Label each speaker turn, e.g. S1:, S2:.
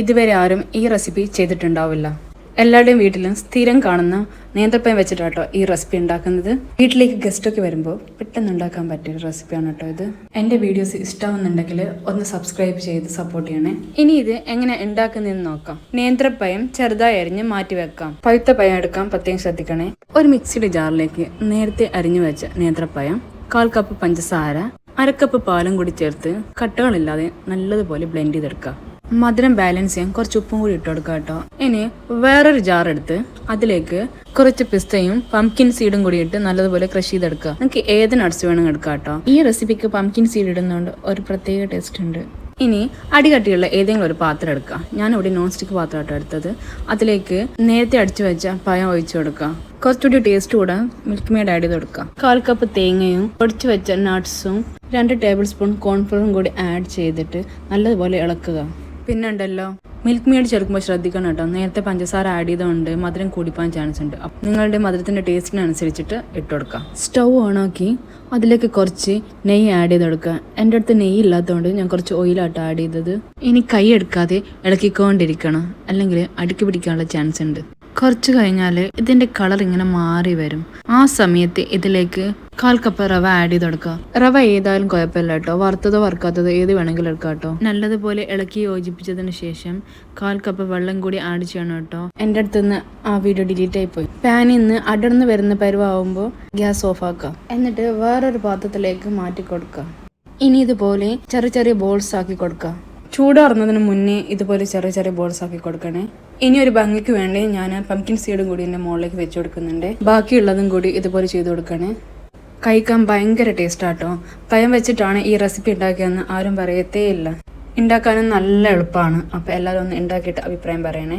S1: ഇതുവരെ ആരും ഈ റെസിപ്പി ചെയ്തിട്ടുണ്ടാവില്ല. എല്ലാവരുടെയും വീട്ടിലും സ്ഥിരം കാണുന്ന നേന്ത്രപ്പയം വെച്ചിട്ടാട്ടോ ഈ റെസിപ്പി ഉണ്ടാക്കുന്നത്. വീട്ടിലേക്ക് ഗസ്റ്റൊക്കെ വരുമ്പോൾ പെട്ടെന്ന് ഉണ്ടാക്കാൻ പറ്റിയ റെസിപ്പിയാണ് കേട്ടോ ഇത്. എന്റെ വീഡിയോസ് ഇഷ്ടമാവുന്നുണ്ടെങ്കിൽ ഒന്ന് സബ്സ്ക്രൈബ് ചെയ്ത് സപ്പോർട്ട് ചെയ്യണേ. ഇനി ഇത് എങ്ങനെ ഉണ്ടാക്കുന്നതെന്ന് നോക്കാം. നേന്ത്രപ്പയം ചെറുതായി അരിഞ്ഞ് മാറ്റി വെക്കാം. പഴുത്ത പയം എടുക്കാൻ പ്രത്യേകം ശ്രദ്ധിക്കണേ. ഒരു മിക്സിയുടെ ജാറിലേക്ക് നേരത്തെ അരിഞ്ഞു വെച്ച നേന്ത്രപ്പയം കാൽ കപ്പ് പഞ്ചസാര അരക്കപ്പ് പാലും കൂടി ചേർത്ത് കട്ടകളില്ലാതെ നല്ലതുപോലെ ബ്ലെൻഡ് ചെയ്തെടുക്കുക മധുരം ബാലൻസ് ചെയ്യാൻ കുറച്ച് ഉപ്പും കൂടി ഇട്ട് കൊടുക്കുക കേട്ടോ. ഇനി വേറൊരു ജാർ എടുത്ത് അതിലേക്ക് കുറച്ച് പിസ്തയും പംകിൻ സീഡും കൂടി ഇട്ട് നല്ലതുപോലെ ക്രഷ് ചെയ്തെടുക്കുക. നിങ്ങൾക്ക് ഏത് നട്ട്സ് വേണമെങ്കിൽ എടുക്കാം കേട്ടോ. ഈ റെസിപ്പിക്ക് പംകിൻ സീഡ് ഇടുന്നതുകൊണ്ട് ഒരു പ്രത്യേക ടേസ്റ്റ് ഉണ്ട്. ഇനി അടികട്ടിയുള്ള ഏതെങ്കിലും ഒരു പാത്രം എടുക്കുക ഞാനിവിടെ നോൺ സ്റ്റിക്ക് പാത്രമായിട്ട് എടുത്തത്. അതിലേക്ക് നേരത്തെ അടിച്ചു വെച്ച പഴം ഒഴിച്ചു കൊടുക്കുക കുറച്ചുകൂടി ടേസ്റ്റ് കൂടാൻ മിൽക്ക് മെയ്ഡ് ആഡ് ചെയ്ത് കൊടുക്കുക കാൽ കപ്പ് തേങ്ങയും പൊടിച്ചു വെച്ച നട്ട്സും രണ്ട് ടേബിൾ സ്പൂൺ കോൺഫ്ലവറും കൂടി ആഡ് ചെയ്തിട്ട് നല്ലതുപോലെ ഇളക്കുക. പിന്നെ ഉണ്ടല്ലോ മിൽക്ക് മെയ്ഡ് ചേർക്കുമ്പോൾ ശ്രദ്ധിക്കണം കേട്ടോ. നേരത്തെ പഞ്ചസാര ആഡ് ചെയ്തുകൊണ്ട് മധുരം കൂടിപ്പോൻ ചാൻസ് ഉണ്ട്. നിങ്ങളുടെ മധുരത്തിന്റെ ടേസ്റ്റിനനുസരിച്ചിട്ട് ഇട്ട് കൊടുക്കുക സ്റ്റൗ ഓണാക്കി അതിലേക്ക് കുറച്ച് നെയ്യ് ആഡ് ചെയ്ത് കൊടുക്കുക. എന്റെ അടുത്ത് നെയ്യ് ഇല്ലാത്തതുകൊണ്ട് ഞാൻ കുറച്ച് ഓയിലാട്ടോ ആഡ് ചെയ്തത്. ഇനി കൈ എടുക്കാതെ ഇളക്കിക്കൊണ്ടിരിക്കണം. അല്ലെങ്കിൽ അടുക്കി പിടിക്കാനുള്ള ചാൻസ് ഉണ്ട്. കുറച്ച് കഴിഞ്ഞാൽ ഇതിന്റെ കളർ ഇങ്ങനെ മാറി വരും. ആ സമയത്ത് ഇതിലേക്ക് കാൽ കപ്പ് റവ ആഡ് ചെയ്ത് കൊടുക്കുക. റവ ഏതായാലും കുഴപ്പമില്ല കേട്ടോ. വറുത്തതോ വറുക്കാത്തതോ ഏത് വേണമെങ്കിലും എടുക്കാം കേട്ടോ. നല്ലതുപോലെ ഇളക്കി യോജിപ്പിച്ചതിന് ശേഷം കാൽ കപ്പ് വെള്ളം കൂടി ആഡ് ചെയ്യണം കേട്ടോ. എന്റെ അടുത്തുനിന്ന് ആ വീഡിയോ ഡിലീറ്റ് ആയി പോയി. പാനിൽ നിന്ന് അടർന്ന് വരുന്ന പരുവാകുമ്പോൾ ഗ്യാസ് ഓഫ് ആക്കുക എന്നിട്ട് വേറൊരു പാത്രത്തിലേക്ക് മാറ്റി കൊടുക്കുക ഇനി ഇതുപോലെ ചെറിയ ചെറിയ ബോൾസ് ആക്കി കൊടുക്കുക ചൂടാറുന്നതിന് മുന്നേ ഇതുപോലെ ചെറിയ ചെറിയ ബോൾസ് ആക്കി കൊടുക്കണേ. ഇനി ഒരു ഭംഗിക്ക് വേണ്ടി ഞാൻ പംകിൻ സീഡും കൂടി എന്റെ മുകളിലേക്ക് വെച്ച് കൊടുക്കുന്നുണ്ട്. ബാക്കിയുള്ളതും കൂടി ഇതുപോലെ ചെയ്ത് കൊടുക്കണേ. കഴിക്കാൻ ഭയങ്കര ടേസ്റ്റാട്ടോ പയം വെച്ചിട്ടാണ് ഈ റെസിപ്പി ഉണ്ടാക്കിയതെന്ന് ആരും പറയത്തേ ഇല്ല. ഉണ്ടാക്കാനും നല്ല എളുപ്പമാണ്. അപ്പോൾ എല്ലാവരും ഒന്ന് ഉണ്ടാക്കിയിട്ട് അഭിപ്രായം പറയണേ.